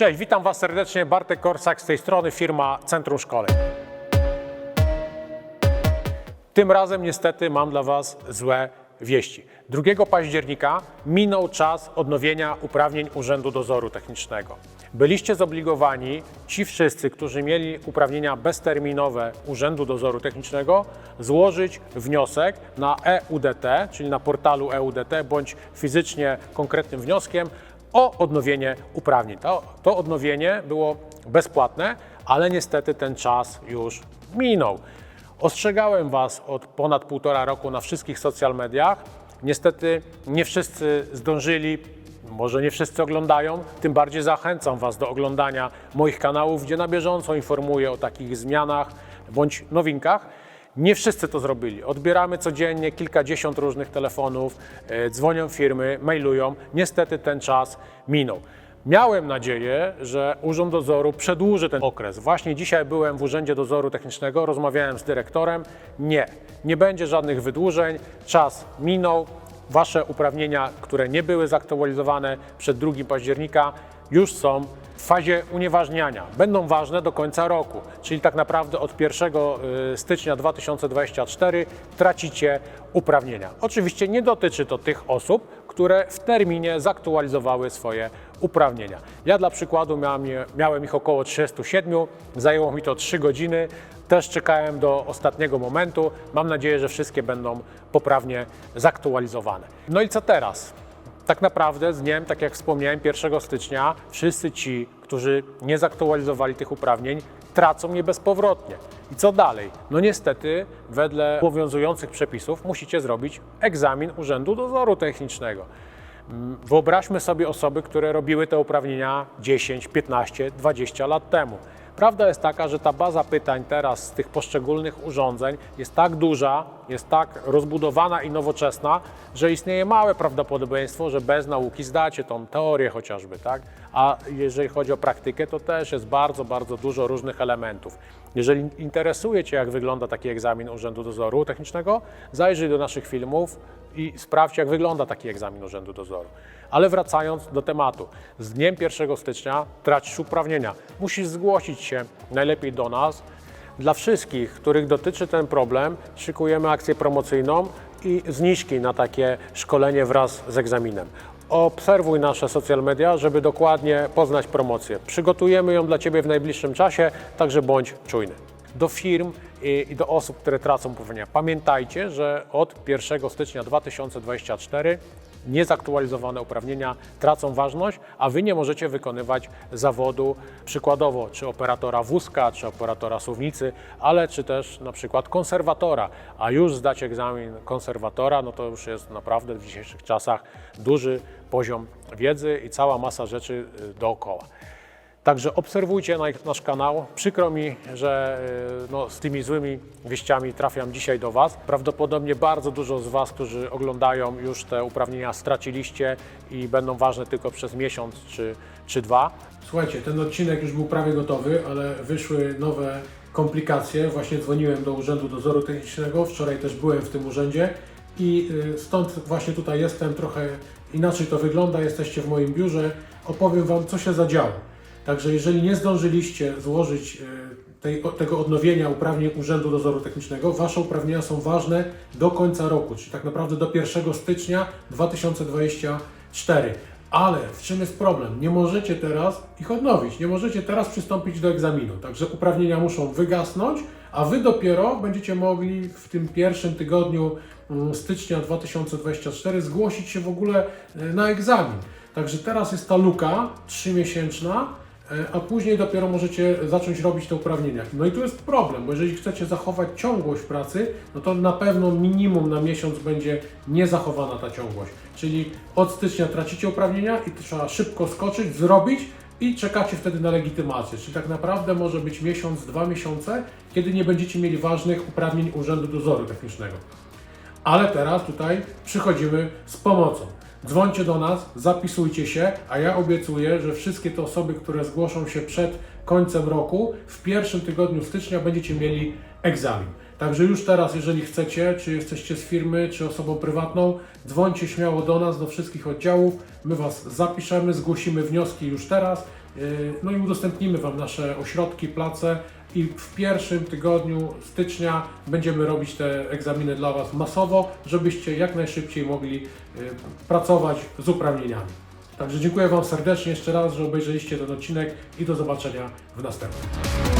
Cześć, witam Was serdecznie. Bartek Korsak z tej strony, firma Centrum Szkoleń. Tym razem niestety mam dla Was złe wieści. 2 października minął czas odnowienia uprawnień Urzędu Dozoru Technicznego. Byliście zobligowani, ci wszyscy, którzy mieli uprawnienia bezterminowe Urzędu Dozoru Technicznego, złożyć wniosek na EUDT, czyli na portalu EUDT, bądź fizycznie konkretnym wnioskiem o odnowienie uprawnień. To, to odnowienie było bezpłatne, ale niestety ten czas już minął. Ostrzegałem Was od ponad półtora roku na wszystkich social mediach. Niestety nie wszyscy zdążyli, może nie wszyscy oglądają, tym bardziej zachęcam Was do oglądania moich kanałów, gdzie na bieżąco informuję o takich zmianach bądź nowinkach. Nie wszyscy to zrobili. Odbieramy codziennie kilkadziesiąt różnych telefonów, e, dzwonią firmy, mailują. Niestety ten czas minął. Miałem nadzieję, że Urząd Dozoru przedłuży ten okres. Właśnie dzisiaj byłem w Urzędzie Dozoru Technicznego, rozmawiałem z dyrektorem. Nie, nie będzie żadnych wydłużeń. Czas minął. Wasze uprawnienia, które nie były zaktualizowane przed 2 października, już są w fazie unieważniania. Będą ważne do końca roku, czyli tak naprawdę od 1 y, stycznia 2024 tracicie uprawnienia. Oczywiście nie dotyczy to tych osób, które w terminie zaktualizowały swoje uprawnienia. Ja dla przykładu miałem, miałem ich około 37, zajęło mi to 3 godziny. Też czekałem do ostatniego momentu. Mam nadzieję, że wszystkie będą poprawnie zaktualizowane. No i co teraz? Tak naprawdę z dniem, tak jak wspomniałem, 1 stycznia wszyscy ci, którzy nie zaktualizowali tych uprawnień, tracą je bezpowrotnie. I co dalej? No niestety, wedle obowiązujących przepisów musicie zrobić egzamin Urzędu Dozoru Technicznego. Mm, Wyobraźmy sobie osoby, które robiły te uprawnienia 10, 15, 20 lat temu. Prawda jest taka, że ta baza pytań teraz z tych poszczególnych urządzeń jest tak duża, jest tak rozbudowana i nowoczesna, że istnieje małe prawdopodobieństwo, że bez nauki zdacie tą teorię chociażby, tak? A jeżeli chodzi o praktykę, to też jest bardzo, bardzo dużo różnych elementów. Jeżeli interesuje Cię, jak wygląda taki egzamin Urzędu Dozoru Technicznego, zajrzyj do naszych filmów i sprawdź, jak wygląda taki egzamin Urzędu Dozoru. Ale wracając do tematu, z dniem 1 stycznia tracisz uprawnienia. Musisz zgłosić się najlepiej do nas. Dla wszystkich, których dotyczy ten problem, szykujemy akcję promocyjną i zniżki na takie szkolenie wraz z egzaminem. Obserwuj nasze social media, żeby dokładnie poznać promocję. Przygotujemy ją dla Ciebie w najbliższym czasie, także bądź czujny. Do firm i, i do osób, które tracą uprawnienia. Pamiętajcie, że od 1 stycznia 2024 niezaktualizowane uprawnienia tracą ważność, a Wy nie możecie wykonywać zawodu przykładowo czy operatora wózka, czy operatora suwnicy, ale czy też na przykład konserwatora, a już zdać egzamin konserwatora, no to już jest naprawdę w dzisiejszych czasach duży poziom wiedzy i cała masa rzeczy y, dookoła. Także obserwujcie na- nasz kanał. Przykro mi, że y, no, z tymi złymi wieściami trafiam dzisiaj do Was. Prawdopodobnie bardzo dużo z Was, którzy oglądają już te uprawnienia straciliście i będą ważne tylko przez miesiąc czy, czy dwa. Słuchajcie, ten odcinek już był prawie gotowy, ale wyszły nowe komplikacje. Właśnie dzwoniłem do Urzędu Dozoru Technicznego. Wczoraj też byłem w tym urzędzie i y, stąd właśnie tutaj jestem. Trochę inaczej to wygląda. Jesteście w moim biurze. Opowiem Wam, co się zadziało. Także jeżeli nie zdążyliście złożyć e, tej, tego odnowienia uprawnień Urzędu Dozoru Technicznego, Wasze uprawnienia są ważne do końca roku, czyli tak naprawdę do 1 stycznia 2024. Ale w czym jest problem? Nie możecie teraz ich odnowić, nie możecie teraz przystąpić do egzaminu. Także uprawnienia muszą wygasnąć, a Wy dopiero będziecie mogli w tym pierwszym tygodniu mm, stycznia 2024 zgłosić się w ogóle e, na egzamin. Także teraz jest ta luka trzymiesięczna, a później dopiero możecie zacząć robić te uprawnienia. No i tu jest problem, bo jeżeli chcecie zachować ciągłość pracy, no to na pewno minimum na miesiąc będzie niezachowana ta ciągłość. Czyli od stycznia tracicie uprawnienia i trzeba szybko skoczyć, zrobić i czekacie wtedy na legitymację. Czyli tak naprawdę może być miesiąc, dwa miesiące, kiedy nie będziecie mieli ważnych uprawnień Urzędu Dozoru Technicznego. Ale teraz tutaj przychodzimy z pomocą. Dzwońcie do nas, zapisujcie się, a ja obiecuję, że wszystkie te osoby, które zgłoszą się przed końcem roku, w pierwszym tygodniu stycznia będziecie mieli egzamin. Także już teraz, jeżeli chcecie, czy jesteście z firmy, czy osobą prywatną, dzwońcie śmiało do nas, do wszystkich oddziałów. My Was zapiszemy, zgłosimy wnioski już teraz. Yy, No i udostępnimy Wam nasze ośrodki, place i w pierwszym tygodniu stycznia będziemy robić te egzaminy dla Was masowo, żebyście jak najszybciej mogli yy, pracować z uprawnieniami. Także dziękuję Wam serdecznie jeszcze raz, że obejrzeliście ten odcinek i do zobaczenia w następnym.